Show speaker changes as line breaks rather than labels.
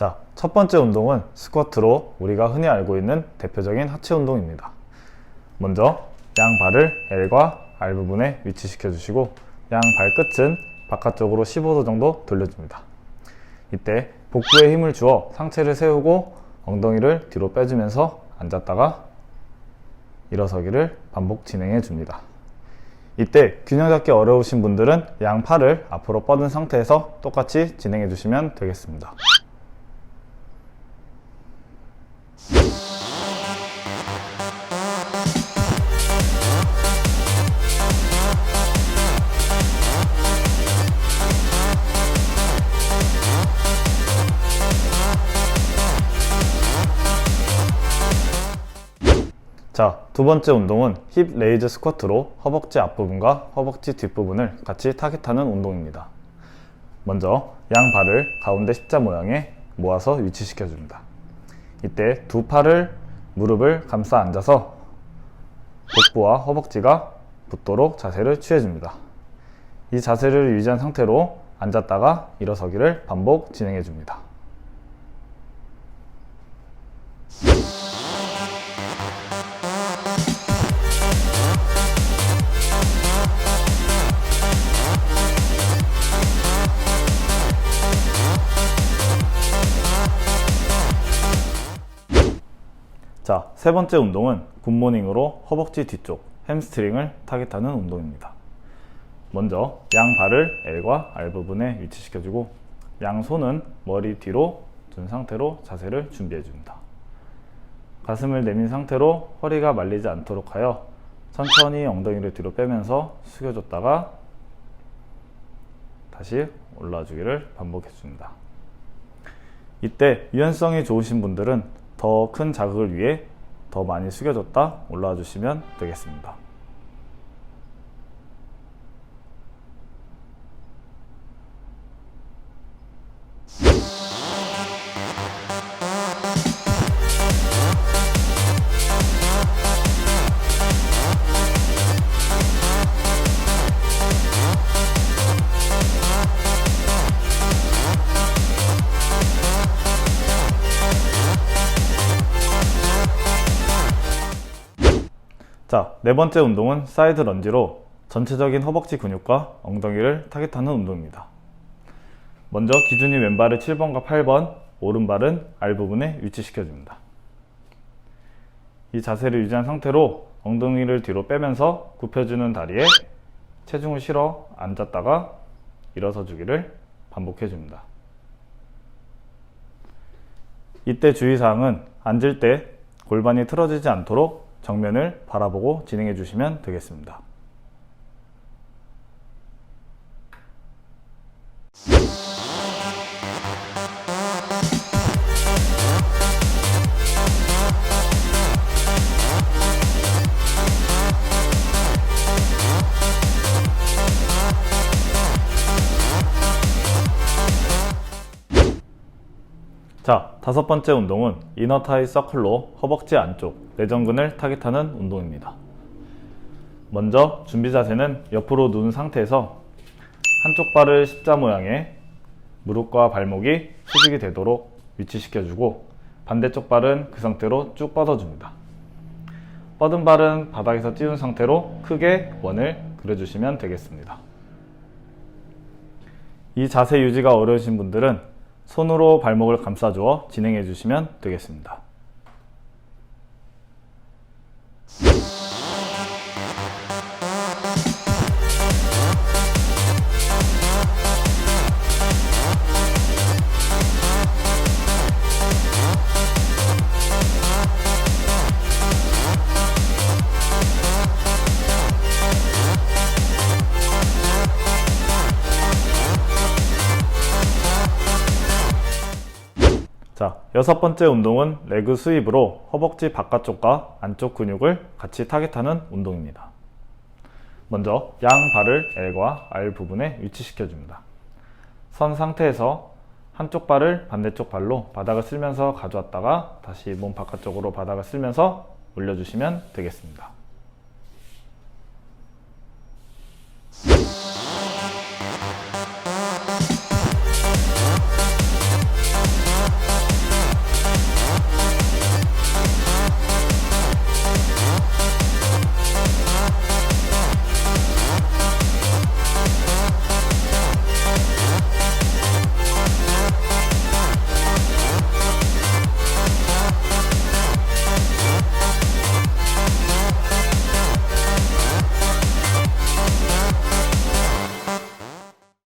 자, 첫 번째 운동은 스쿼트로 우리가 흔히 알고 있는 대표적인 하체 운동입니다. 먼저 양 발을 L과 R 부분에 위치시켜 주시고 양 발끝은 바깥쪽으로 15도 정도 돌려줍니다. 이때 복부에 힘을 주어 상체를 세우고 엉덩이를 뒤로 빼주면서 앉았다가 일어서기를 반복 진행해 줍니다. 이때 균형 잡기 어려우신 분들은 양 팔을 앞으로 뻗은 상태에서 똑같이 진행해 주시면 되겠습니다. 자, 두 번째 운동은 힙 레이즈 스쿼트로 허벅지 앞부분과 허벅지 뒷부분을 같이 타겟하는 운동입니다. 먼저 양 발을 가운데 십자 모양에 모아서 위치시켜 줍니다. 이때 두 팔을 무릎을 감싸 앉아서 복부와 허벅지가 붙도록 자세를 취해 줍니다. 이 자세를 유지한 상태로 앉았다가 일어서기를 반복 진행해 줍니다. 자, 세 번째 운동은 굿모닝으로 허벅지 뒤쪽 햄스트링을 타겟하는 운동입니다. 먼저 양 발을 L과 R 부분에 위치시켜주고 양 손은 머리 뒤로 둔 상태로 자세를 준비해 줍니다. 가슴을 내민 상태로 허리가 말리지 않도록 하여 천천히 엉덩이를 뒤로 빼면서 숙여줬다가 다시 올라주기를 반복해 줍니다. 이때 유연성이 좋으신 분들은 더 큰 자극을 위해 더 많이 숙여줬다 올라와 주시면 되겠습니다. 자, 네 번째 운동은 사이드 런지로 전체적인 허벅지 근육과 엉덩이를 타겟하는 운동입니다. 먼저 기준이 왼발을 7번과 8번, 오른발은 R 부분에 위치시켜 줍니다. 이 자세를 유지한 상태로 엉덩이를 뒤로 빼면서 굽혀주는 다리에 체중을 실어 앉았다가 일어서 주기를 반복해 줍니다. 이때 주의사항은 앉을 때 골반이 틀어지지 않도록 정면을 바라보고 진행해 주시면 되겠습니다. 자, 다섯 번째 운동은 이너타이 서클로 허벅지 안쪽 내전근을 타겟하는 운동입니다. 먼저 준비 자세는 옆으로 누운 상태에서 한쪽 발을 십자 모양에 무릎과 발목이 수직이 되도록 위치시켜주고 반대쪽 발은 그 상태로 쭉 뻗어줍니다. 뻗은 발은 바닥에서 띄운 상태로 크게 원을 그려주시면 되겠습니다. 이 자세 유지가 어려우신 분들은 손으로 발목을 감싸주어 진행해 주시면 되겠습니다. 자, 여섯 번째 운동은 레그 스윕으로 허벅지 바깥쪽과 안쪽 근육을 같이 타겟하는 운동입니다. 먼저 양 발을 L과 R 부분에 위치시켜 줍니다. 선 상태에서 한쪽 발을 반대쪽 발로 바닥을 쓸면서 가져왔다가 다시 몸 바깥쪽으로 바닥을 쓸면서 올려주시면 되겠습니다.